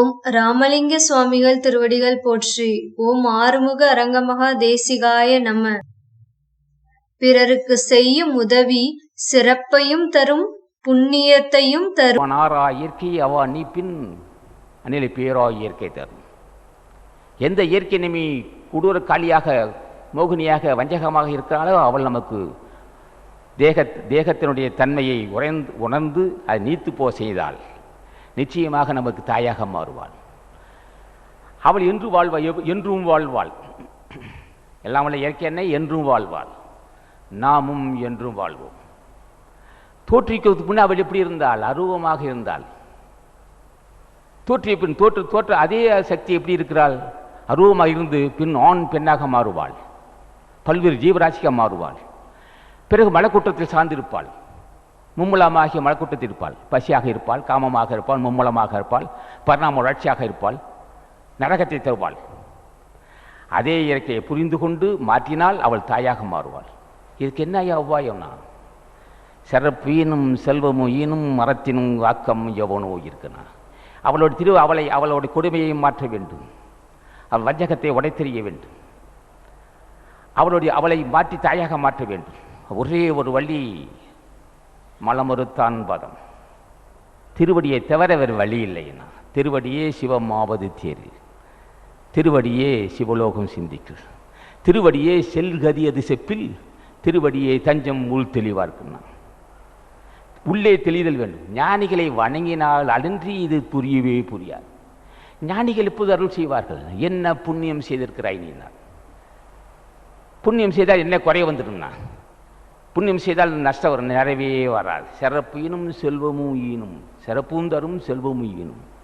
ஓம் ராமலிங்க சுவாமிகள் திருவடிகள் போற்றி. ஓம் ஆறுமுக அரங்கமகா தேசிகாய நம. பிறருக்கு செய்யும் உதவி சிறப்பையும் தரும் புண்ணியத்தையும் தரும். அவனாரா இயற்கை அவா நீ பின் அநிலை பேரா இயற்கை தரும். எந்த இயற்கை நிமி கொடூர காலியாக மோகினியாக வஞ்சகமாக இருக்கிறாளோ அவள் நமக்கு தேக தேகத்தினுடைய தன்மையை உறைந்து உணர்ந்து அதை நீத்து போ செய்தாள். நிச்சயமாக நமக்கு தாயாக மாறுவாள். அவள் என்று வாழ்வாள் என்றும் வாழ்வாள். எல்லாம் உள்ள இயற்கை என்ன என்றும் வாழ்வாள். நாமும் என்றும் வாழ்வோம். தோற்றுவிக்கிறதுக்கு முன்னே அவள் எப்படி இருந்தாள்? அருவமாக இருந்தாள். தோற்றிய பின் தோற்று தோற்ற அதே சக்தி எப்படி இருக்கிறாள்? அருவமாக இருந்து பின் ஆண் பெண்ணாக மாறுவாள். பல்வேறு ஜீவராசியாக மாறுவாள். பிறகு மலக்கூட்டத்தில் சார்ந்திருப்பாள். மும்மலமாகிய மலக்கூட்டத்தில் இருப்பாள். பசியாக இருப்பாள் காமமாக இருப்பாள் மும்மலமாக இருப்பாள் பரிணாம வளர்ச்சியாக இருப்பாள் நரகத்தை தருவாள். அதே இயற்கையை புரிந்து கொண்டு மாற்றினால் அவள் தாயாக மாறுவாள். இதுக்கு என்ன ஐயா உபாயம்னா? சிறப்பு ஈனும் செல்வமும் ஈனும் மரத்தினும் ஆக்கம் எவனோ இருக்குனா? அவளோட திரு அவளை அவளோட கொடுமையை மாற்ற வேண்டும். அவள் வஞ்சகத்தை உடைத்தெறிய வேண்டும். அவளுடைய அவளை மாற்றி தாயாக மாற்ற வேண்டும். ஒரே ஒரு வழி மலமறுத்தான் பதம் திருவடியை தவிர வேறு வழி இல்லைன்னா திருவடியே சிவமாவது தேரு. திருவடியே சிவலோகம் சிந்திக்கு. திருவடியே செல்கதி அது செப்பில் திருவடியே தஞ்சம் உள் தெளிவார்க்குன்னா உள்ளே தெளிதல் வேண்டும். ஞானிகளை வணங்கினால் அலன்றி இது புரியவே புரியாது. ஞானிகள் இப்போது அருள் செய்வார்கள். என்ன புண்ணியம் செய்திருக்கிறாய் நீனார் புண்ணியம் செய்தால் என்ன குறை வந்துடும்னா புண்ணியம் செய்தால் நஷ்டம் வரும். நிறைவே வராது. சிறப்பு ஈனும் செல்வமும் ஈனும். சிறப்பும் தரும் செல்வமும் ஈனும்.